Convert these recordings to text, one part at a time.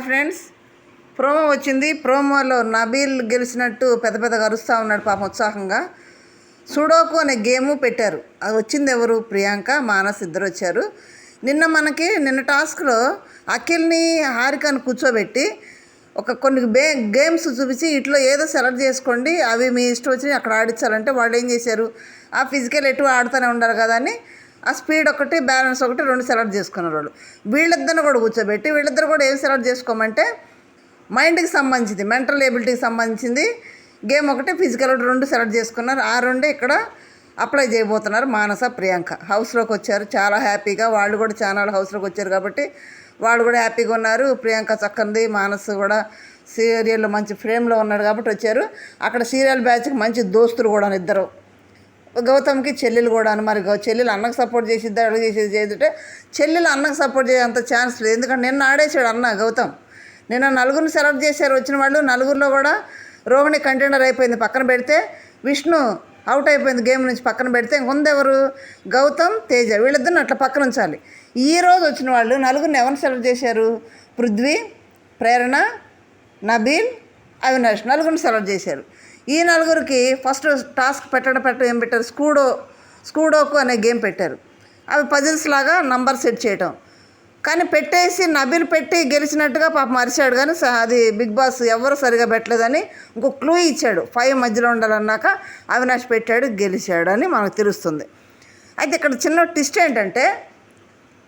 Hi friends. Promo వచ్చింది. ప్రోమోలో నబీల్ గెలిచినట్టు పెద్ద పెద్దగా అరుస్తూ ఉన్నాడు పాపం ఉత్సాహంగా. సుడోకు అనే గేము పెట్టారు. అది వచ్చింది ఎవరు? ప్రియాంక మానస్ ఇద్దరు వచ్చారు. నిన్న మనకి నిన్న టాస్క్లో అఖిల్ని హారికను కూర్చోబెట్టి ఒక కొన్ని బే గేమ్స్ చూపించి ఇట్లా ఏదో సెలెక్ట్ చేసుకోండి. అవి మీ ఇష్టం వచ్చి అక్కడ ఆడించాలంటే వాళ్ళు ఏం చేశారు? ఆ ఫిజికల్ ఎటు ఆడుతూనే ఉండాలి కదా అని ఆ స్పీడ్ ఒకటి బ్యాలెన్స్ ఒకటి రెండు సెలెక్ట్ చేసుకున్నారు వాళ్ళు. వీళ్ళిద్దరిని కూడా కూర్చోబెట్టి వీళ్ళిద్దరు కూడా ఏం సెలెక్ట్ చేసుకోమంటే మైండ్కి సంబంధించింది మెంటల్ ఏబిలిటీకి సంబంధించింది. గేమ్ ఒకటి ఫిజికల్ ఒకటి రెండు సెలెక్ట్ చేసుకున్నారు. ఆ రెండు ఇక్కడ అప్లై చేయబోతున్నారు మానస ప్రియాంక. హౌస్లోకి వచ్చారు. చాలా హ్యాపీగా వాళ్ళు కూడా ఛానల్ హౌస్లోకి వచ్చారు కాబట్టి వాళ్ళు కూడా హ్యాపీగా ఉన్నారు. ప్రియాంక చక్కంది మానస్ కూడా సీరియల్లో మంచి ఫ్రేమ్లో ఉన్నాడు కాబట్టి వచ్చారు. అక్కడ సీరియల్ బ్యాచ్కి మంచి దోస్తులు కూడా ఇద్దరు. గౌతమ్కి చెల్లెలు కూడా మరి చెల్లెలు అన్నకు సపోర్ట్ చేసిద్దా అడుగు చేసేది చేస్తుంటే చెల్లెలు అన్నకు సపోర్ట్ చేసే అంత ఛాన్స్ లేదు. ఎందుకంటే నిన్న ఆడేసాడు అన్న గౌతమ్. నిన్న నలుగురిని సెలెక్ట్ చేశారు. వచ్చిన వాళ్ళు నలుగురిలో కూడా రోహిణి కంటైనర్ అయిపోయింది పక్కన పెడితే విష్ణు అవుట్ అయిపోయింది గేమ్ నుంచి పక్కన పెడితే ఇంకొందెవరు? గౌతమ్ తేజ వీళ్ళిద్దరిని అట్లా పక్కన ఉంచాలి. ఈ రోజు వచ్చిన వాళ్ళు నలుగురిని ఎవరిని సెలెక్ట్ చేశారు? పృథ్వీ ప్రేరణ నబీల్ అవినాష్ నలుగురిని సెలెక్ట్ చేశారు. ఈ నలుగురికి ఫస్ట్ టాస్క్ పెట్టడం పెట్టడం ఏం పెట్టారు? స్కూడో స్కూడోకు అనే గేమ్ పెట్టారు. అవి పజిల్స్ లాగా నంబర్ సెట్ చేయటం. కానీ పెట్టేసి నబిల్ పెట్టి గెలిచినట్టుగా పాపం అరిచాడు కానీ అది బిగ్ బాస్ ఎవరు సరిగా పెట్టలేదని ఇంకో క్లూ ఇచ్చాడు. ఫైవ్ మధ్యలో ఉండాలన్నాక అవినాష్ పెట్టాడు గెలిచాడు అని మనకు తెలుస్తుంది. అయితే ఇక్కడ చిన్న ట్విస్ట్ ఏంటంటే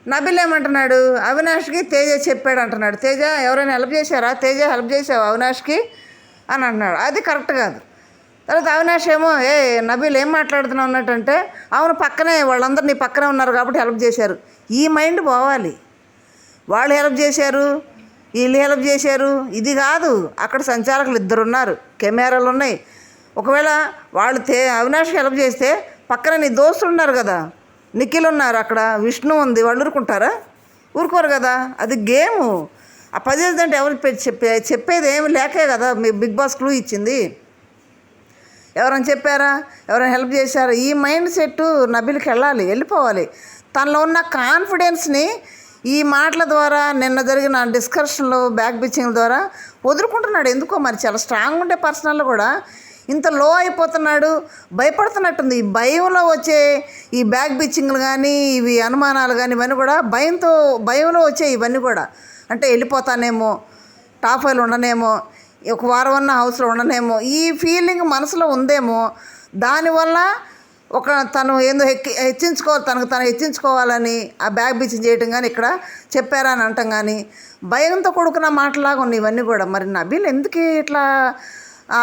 నబిల్ ఏమంటున్నాడు? అవినాష్కి తేజ చెప్పాడు అంటున్నాడు. తేజ ఎవరైనా హెల్ప్ చేశారా? తేజ హెల్ప్ చేసావు అవినాష్కి? అని అంటున్నాడు. అది కరెక్ట్ కాదు. తర్వాత అవినాష్ ఏమో ఏ నబీల్ ఏం మాట్లాడుతున్నావు అన్నట్టంటే అవును పక్కనే వాళ్ళందరూ నీ పక్కనే ఉన్నారు కాబట్టి హెల్ప్ చేశారు. ఈ మైండ్ పోవాలి. వాళ్ళు హెల్ప్ చేశారు వీళ్ళు హెల్ప్ చేశారు. ఇది కాదు అక్కడ సంచాలకులు ఇద్దరు ఉన్నారు కెమెరాలు ఉన్నాయి. ఒకవేళ వాళ్ళు తే అవినాష్ హెల్ప్ చేస్తే పక్కన నీ దోస్తులు ఉన్నారు కదా నిఖిల్ ఉన్నారు అక్కడ విష్ణు ఉంది వాళ్ళు ఊరుకుంటారా? ఊరుకోరు కదా అది గేము. ఆ పది అంటే ఎవరు చెప్పే చెప్పేది ఏమి లేకే కదా మీ బిగ్ బాస్ క్లూ ఇచ్చింది. ఎవరైనా చెప్పారా? ఎవరైనా హెల్ప్ చేశారా? ఈ మైండ్ సెట్ నబిల్కి వెళ్ళాలి వెళ్ళిపోవాలి. తనలో ఉన్న కాన్ఫిడెన్స్ని ఈ మాటల ద్వారా నిన్న జరిగిన డిస్కషన్లు బ్యాక్ బిచ్చింగ్ ద్వారా వదులుకుంటున్నాడు. ఎందుకో మరి? చాలా స్ట్రాంగ్ ఉండే పర్సనల్ కూడా. ఇంత లో అయిపోతున్నాడు భయపడుతున్నట్టుంది. ఈ భయంలో వచ్చే ఈ బ్యాక్ బిచ్చింగ్లు కానీ ఇవి అనుమానాలు కానీ ఇవన్నీ కూడా భయంతో భయంలో వచ్చే ఇవన్నీ కూడా. అంటే వెళ్ళిపోతానేమో టాప్ ఫైల్ ఉండనేమో. ఒక వారం అన్న హౌస్లో ఉండనేమో. ఈ ఫీలింగ్ మనసులో ఉందేమో దానివల్ల ఒక తను ఏందో హెక్కి హెచ్చించుకోవాలి తనకు తను హెచ్చించుకోవాలని ఆ బ్యాగ్ బిచ్చింగ్ చేయటం కానీ ఇక్కడ చెప్పారా అని అంటాం కానీ భయంతో కొడుకున్న మాటలాగా ఉన్నాయి ఇవన్నీ కూడా. మరి నబీల్ ఎందుకు ఇట్లా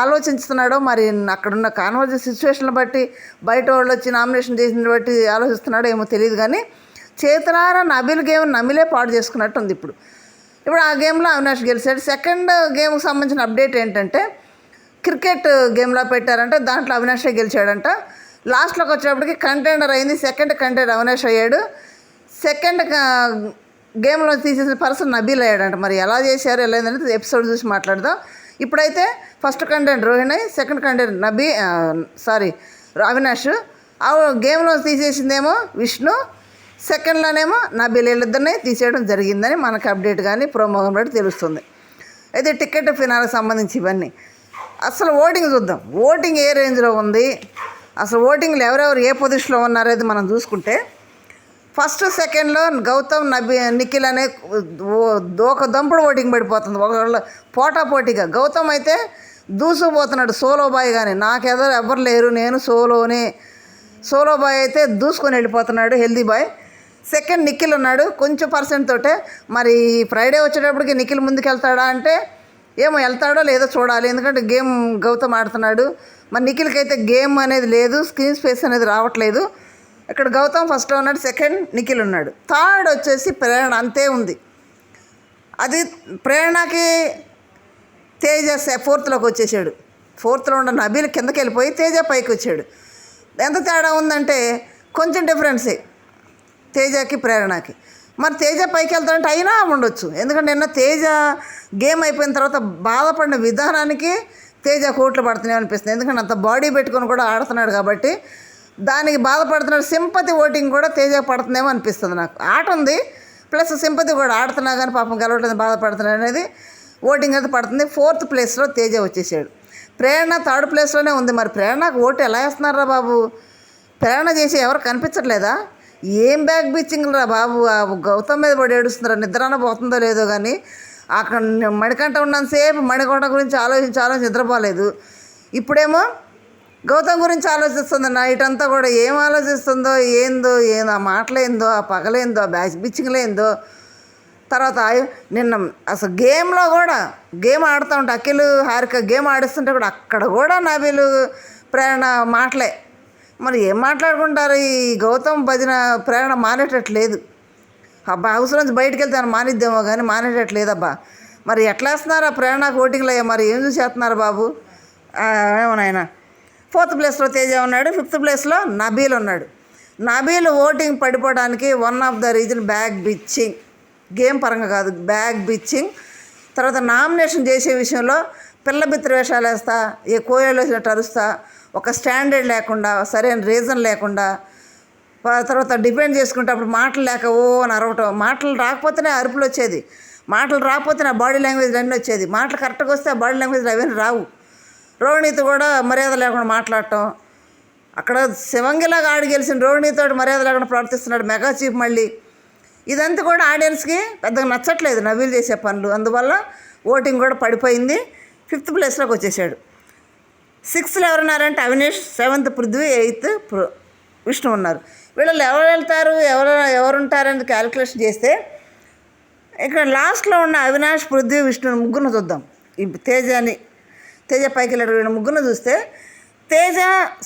ఆలోచిస్తున్నాడో మరి అక్కడున్న కాన్వర్జన్ సిచ్యువేషన్ బట్టి బయట వాళ్ళు వచ్చి నామినేషన్ చేసిన బట్టి ఆలోచిస్తున్నాడో ఏమో తెలియదు కానీ చేతులారా నబీల్ గేమ్ నమిలే పాడు చేసుకున్నట్టు ఉంది ఇప్పుడు. ఇప్పుడు ఆ గేమ్లో అవినాష్ గెలిచాడు. సెకండ్ గేమ్కి సంబంధించిన అప్డేట్ ఏంటంటే క్రికెట్ గేమ్లో పెట్టారంటే దాంట్లో అవినాషే గెలిచాడంట. లాస్ట్లోకి వచ్చేటప్పటికి కంటెండర్ అయింది సెకండ్ కంటెండర్ అవినాష్ అయ్యాడు. సెకండ్ గేమ్లో తీసేసిన పర్సన్ నబీల్ అయ్యాడంట. మరి ఎలా చేశారు ఎలా అయిందనేది ఎపిసోడ్ చూసి మాట్లాడదాం. ఇప్పుడైతే first content Rohini second content Nabi sorry Avinash. ఆ గేమ్లో తీసేసిందేమో విష్ణు సెకండ్లోనేమో నా వీళ్ళిద్దరిని తీసేయడం జరిగిందని మనకు అప్డేట్ కానీ ప్రోమో బట్టి తెలుస్తుంది. అయితే టికెట్ ఫినాలకు సంబంధించి ఇవన్నీ. అసలు ఓటింగ్ చూద్దాం. ఓటింగ్ ఏ రేంజ్లో ఉంది? అసలు ఓటింగ్లు ఎవరెవరు ఏ పొజిషన్లో ఉన్నారనేది మనం చూసుకుంటే ఫస్ట్ సెకండ్లో గౌతమ్ నబి నిఖిల్ అనే ఒక దంపుడు ఓటింగ్ పడిపోతుంది. ఒకళ్ళు పోటా పోటీగా. గౌతమ్ అయితే దూసుకుపోతున్నాడు సోలో బాయ్ కానీ నాకెదరు ఎవరు లేరు. నేను సోలోనే. సోలో బాయ్ అయితే దూసుకొని వెళ్ళిపోతున్నాడు హెల్దీ బాయ్. సెకండ్ నిఖిల్ ఉన్నాడు. కొంచెం పర్సెంట్ తోటే. మరి ఫ్రైడే వచ్చేటప్పటికి నిఖిల్ ముందుకు వెళ్తాడా అంటే ఏమో వెళ్తాడో లేదో చూడాలి. ఎందుకంటే గేమ్ గౌతమ్ ఆడుతున్నాడు. మరి నిఖిల్కి అయితే గేమ్ అనేది లేదు స్క్రీన్ స్పేస్ అనేది రావట్లేదు. ఇక్కడ గౌతమ్ ఫస్ట్లో ఉన్నాడు సెకండ్ నిఖిల్ ఉన్నాడు. థర్డ్ వచ్చేసి ప్రేరణ అంతే ఉంది. అది ప్రేరణకి తేజ ఫోర్త్లోకి వచ్చేసాడు. ఫోర్త్లో ఉన్న నబీలు కిందకి వెళ్ళిపోయి తేజ పైకి వచ్చాడు. ఎంత తేడా ఉందంటే కొంచెం డిఫరెన్సే తేజకి ప్రేరణకి. మరి తేజ పైకి వెళ్తాడంటే అయినా ఉండొచ్చు. ఎందుకంటే నిన్న తేజ గేమ్ అయిపోయిన తర్వాత బాధపడిన విధానానికి తేజ కోట్లు పడుతున్నాయి అనిపిస్తుంది. ఎందుకంటే అంత బాడీ పెట్టుకొని కూడా ఆడుతున్నాడు కాబట్టి దానికి బాధపడుతున్నాడు సింపతి ఓటింగ్ కూడా తేజ పడుతుందేమో అనిపిస్తుంది నాకు. ఆట ఉంది. ప్లస్ సింపతి కూడా ఆడుతున్నా కానీ పాపం గెలవట్లేదు బాధపడుతున్నాడు అనేది ఓటింగ్ అయితే పడుతుంది. ఫోర్త్ ప్లేస్లో తేజ వచ్చేసాడు. ప్రేరణ థర్డ్ ప్లేస్లోనే ఉంది. మరి ప్రేరణకు ఓటు ఎలా వేస్తున్నారా బాబు? ప్రేరణ చేసి ఎవరు కనిపించట్లేదా? ఏం బ్యాగ్ బీచింగ్ రా బాబు? ఆ గౌతమ్ మీద పడి ఏడుస్తున్నారా? నిద్రన పోతుందో లేదో కానీ అక్కడ మణికంఠ ఉన్నంతసేపు మణికంఠ గురించి ఆలోచించి ఆలోచించి నిద్రపోలేదు. ఇప్పుడేమో గౌతమ్ గురించి ఆలోచిస్తుంది నైట్ అంతా కూడా ఏం ఆలోచిస్తుందో ఏందో ఏందో ఆ మాటలేందో ఆ పగలేందో ఆ బ్యాచ్ బిచ్చింగ్లేందో తర్వాత నిన్న అసలు గేమ్లో కూడా గేమ్ ఆడుతూ ఉంటే. అఖిల్ హారిక గేమ్ ఆడిస్తుంటే కూడా అక్కడ కూడా నబీలు ప్రేరణ మాటలే. మరి ఏం మాట్లాడుకుంటారు? ఈ గౌతమ్ బదిన ప్రేరణ మానేటట్లేదు. అబ్బా హౌస్ నుంచి బయటకు వెళ్తే ఆయన మానిద్దేమో కానీ మానేటట్లేదబ్బా. మరి ఎట్లా వేస్తున్నారు ఆ ప్రేరణకు ఓటింగ్లో మరి ఏం చూసేస్తున్నారు బాబు? ఏమోనాయన ఏమో నాయనా. ఫోర్త్ ప్లేస్లో తేజ ఉన్నాడు ఫిఫ్త్ ప్లేస్లో నబీల్ ఉన్నాడు. నబీల్ ఓటింగ్ పడిపోవడానికి one of the reason back bitching. Game పరంగా కాదు బ్యాగ్ బిచ్చింగ్. తర్వాత నామినేషన్ చేసే విషయంలో పిల్ల బిత్ర వేషాలు వేస్తా ఏ కోయలు వేసినట్టు అరుస్తా ఒక స్టాండర్డ్ లేకుండా సరైన రీజన్ లేకుండా తర్వాత డిపెండ్ చేసుకుంటే అప్పుడు మాటలు లేక ఓ అని అరవటం. మాటలు రాకపోతేనే అరుపులు వచ్చేది. మాటలు రాకపోతే బాడీ లాంగ్వేజ్ అన్నీ వచ్చేది. మాటలు కరెక్ట్గా వస్తే బాడీ లాంగ్వేజ్ అవన్నీ రావు. రోహిణితో కూడా మర్యాద లేకుండా మాట్లాడటం. అక్కడ శివంగిలాగా ఆడి గెలిచిన రోహిణితో మర్యాద లేకుండా ప్రవర్తిస్తున్నాడు మెగా చీఫ్ మళ్ళీ. ఇదంతా కూడా ఆడియన్స్కి పెద్దగా నచ్చట్లేదు నవీలు చేసే పనులు. అందువల్ల ఓటింగ్ కూడా పడిపోయింది. ఫిఫ్త్ ప్లేస్లోకి వచ్చేసాడు. సిక్స్త్లో ఎవరున్నారంటే అవినేష్ సెవెంత్ పృథ్వీ ఎయిత్ విష్ణు ఉన్నారు. వీళ్ళు ఎవరు వెళ్తారు ఎవరు ఎవరుంటారని క్యాలిక్యులేషన్ చేస్తే ఇక్కడ లాస్ట్లో ఉన్న అవినాష్ పృథ్వీ విష్ణు ముగ్గురు చూద్దాం. ఈ తేజని తేజ పైకి వెళ్ళాడు ముగ్గురు చూస్తే తేజ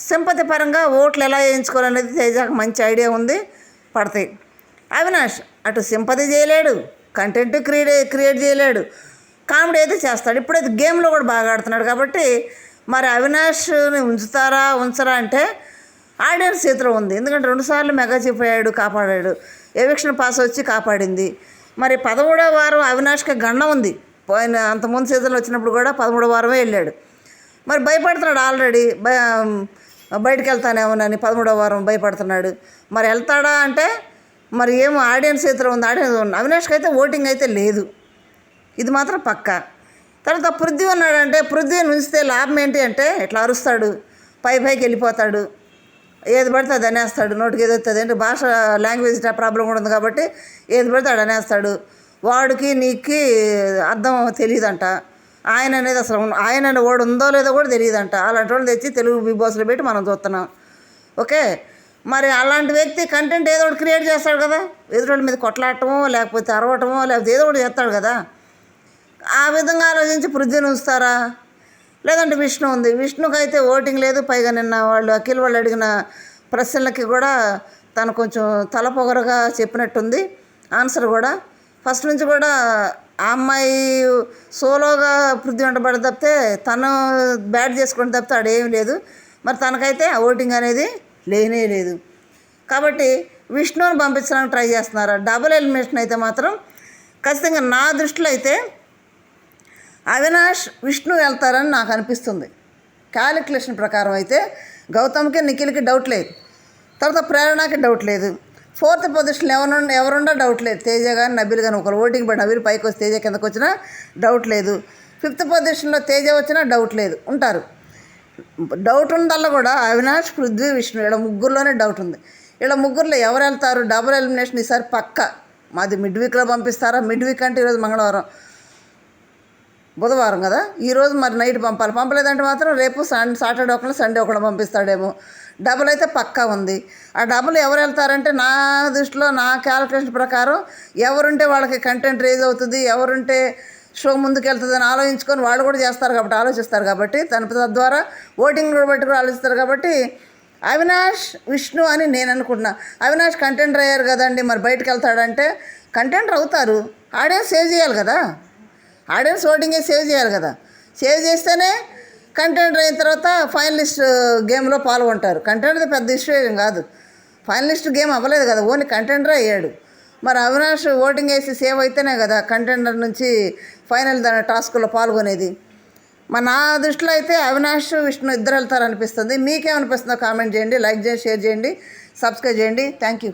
సింపతి పరంగా ఓట్లు ఎలా వేయించుకోవాలనేది తేజకు మంచి ఐడియా ఉంది పడతాయి. అవినాష్ అటు సింపతి చేయలేడు కంటెంట్ క్రియేట్ క్రియేట్ చేయలేడు. కామెడీ అయితే చేస్తాడు. ఇప్పుడైతే గేమ్లో కూడా బాగా ఆడుతున్నాడు కాబట్టి మరి అవినాష్ని ఉంచుతారా ఉంచరా అంటే ఆడియన్స్ చేతిలో ఉంది. ఎందుకంటే రెండుసార్లు మెగా చీఫ్ అయ్యాడు కాపాడాడు. ఎవిక్షన్ పాస్ వచ్చి కాపాడింది. మరి పదమూడవ వారం అవినాష్కి గండం ఉంది. పోయిన అంతకుముందు సీజన్లో వచ్చినప్పుడు కూడా పదమూడవ వారమే వెళ్ళాడు. మరి భయపడుతున్నాడు ఆల్రెడీ. భయ బయటికి వెళ్తానేమోనని పదమూడవ వారం భయపడుతున్నాడు. మరి వెళ్తాడా అంటే మరి ఏమో ఆడియన్స్ చేతిలో ఉంది. ఆడియన్స్ ఉంది అవినాష్కి అయితే ఓటింగ్ అయితే లేదు. ఇది మాత్రం పక్కా. తర్వాత పృథ్వీ ఉన్నాడంటే పృథ్వీని ఉంచితే లాభం ఏంటి అంటే ఇట్లా అరుస్తాడు పై పైకి వెళ్ళిపోతాడు. ఏది పడితే అది అనేస్తాడు నోటికి ఏది వస్తుంది అంటే భాష లాంగ్వేజ్ ప్రాబ్లం కూడా ఉంది కాబట్టి ఏది పడితే అది అనేస్తాడు. వాడికి నీకు అర్థం తెలియదంట. ఆయన అనేది అసలు ఆయన అనే వాడు ఉందో లేదో కూడా తెలియదంట. అలాంటి వాళ్ళు తెచ్చి తెలుగు బిగ్ బాస్లో పెట్టి మనం చూస్తున్నాం. ఓకే? మరి అలాంటి వ్యక్తి కంటెంట్ ఏదో ఒకటి క్రియేట్ చేస్తాడు కదా. ఎదుటి మీద కొట్లాడటమో లేకపోతే అరవటమో లేకపోతే ఏదో ఒకటి చేస్తాడు కదా. ఆ విధంగా ఆలోచించి పృథ్వీని ఉంచుతారా? లేదంటే విష్ణు ఉంది. విష్ణుకి అయితే ఓటింగ్ లేదు. పైగా నిన్న వాళ్ళు అఖిల్ వాళ్ళు అడిగిన ప్రశ్నలకి కూడా తను కొంచెం తలపొగరగా చెప్పినట్టుంది. ఆన్సర్ కూడా. ఫస్ట్ నుంచి కూడా ఆ అమ్మాయి సోలోగా పృథ్వీ వెంటబడి తప్పితే తను బ్యాట్ చేసుకుని తప్పితే ఆడేం లేదు. మరి తనకైతే ఆ ఓటింగ్ అనేది లేనే లేదు. కాబట్టి విష్ణువుని పంపించడానికి ట్రై చేస్తున్నారు? డబుల్ ఎలిమినేషన్ అయితే మాత్రం ఖచ్చితంగా నా దృష్టిలో అయితే అవినాష్ విష్ణు వెళ్తారని నాకు అనిపిస్తుంది. క్యాలిక్యులేషన్ ప్రకారం అయితే గౌతమ్కి నిఖిల్కి డౌట్ లేదు. తర్వాత ప్రేరణకి డౌట్ లేదు. ఫోర్త్ పొజిషన్ ఎవరు ఎవరుండో డౌట్ లేదు. తేజ కానీ నబీల్ కానీ ఒకరు ఓటింగ్ పడి నబీల్ పైకి వచ్చి తేజ కిందకు వచ్చినా డౌట్ లేదు. ఫిఫ్త్ పొజిషన్లో తేజ వచ్చినా డౌట్ లేదు. ఉంటారు. డౌట్ ఉందల్లా కూడా అవినాష్ పృథ్వీ విష్ణు ఇలా ముగ్గురులోనే డౌట్ ఉంది. ఇలా ముగ్గురులో ఎవరు వెళ్తారు డబుల్ ఎలిమినేషన్ ఈసారి పక్క. మాది మిడ్ వీక్లో పంపిస్తారా? మిడ్ వీక్ అంటే ఈరోజు మంగళవారం. బుధవారం కదా? ఈరోజు మరి నైట్ పంపాలి. పంపలేదంటే మాత్రం రేపు సన్ సాటర్డే ఒకళ్ళు సండే ఒకళ్ళు పంపిస్తాడేమో. డబుల్ అయితే పక్కా ఉంది. ఆ డబుల్ ఎవరు వెళ్తారంటే నా దృష్టిలో నా క్యాలిక్యులేషన్ ప్రకారం ఎవరుంటే వాళ్ళకి కంటెంట్ రేజ్ అవుతుంది ఎవరుంటే షో ముందుకెళ్తుంది అని ఆలోచించుకొని వాళ్ళు కూడా చేస్తారు కాబట్టి ఆలోచిస్తారు కాబట్టి తన తద్వారా ఓటింగ్ కూడా బట్టి కూడా ఆలోచిస్తారు కాబట్టి అవినాష్ విష్ణు అని నేను అనుకుంటున్నా. అవినాష్ కంటెంటర్ అయ్యారు కదండి మరి బయటకు వెళ్తాడంటే కంటెంటర్ అవుతారు. ఆడియన్స్ సేవ్ చేయాలి కదా? ఆడియన్స్ ఓటింగే సేవ్ చేయాలి కదా. సేవ్ చేస్తేనే కంటెంట్ అయిన తర్వాత ఫైనలిస్ట్ గేమ్లో పాల్గొంటారు. కంటెంట్ పెద్ద ఇష్యూ ఏం కాదు. ఫైనలిస్ట్ గేమ్ అవ్వలేదు కదా ఓన్లీ కంటెంటరే అయ్యాడు. మరి అవినాష్ ఓటింగ్ వేసి సేవ్ అయితేనే కదా కంటెండర్ నుంచి ఫైనల్ దాని టాస్క్లో పాల్గొనేది. మరి నా దృష్టిలో అయితే అవినాష్ విష్ణు ఇద్దరు వెళ్తారనిపిస్తుంది. మీకేమనిపిస్తుందో కామెంట్ చేయండి లైక్ చేయండి షేర్ చేయండి సబ్స్క్రైబ్ చేయండి. Thank you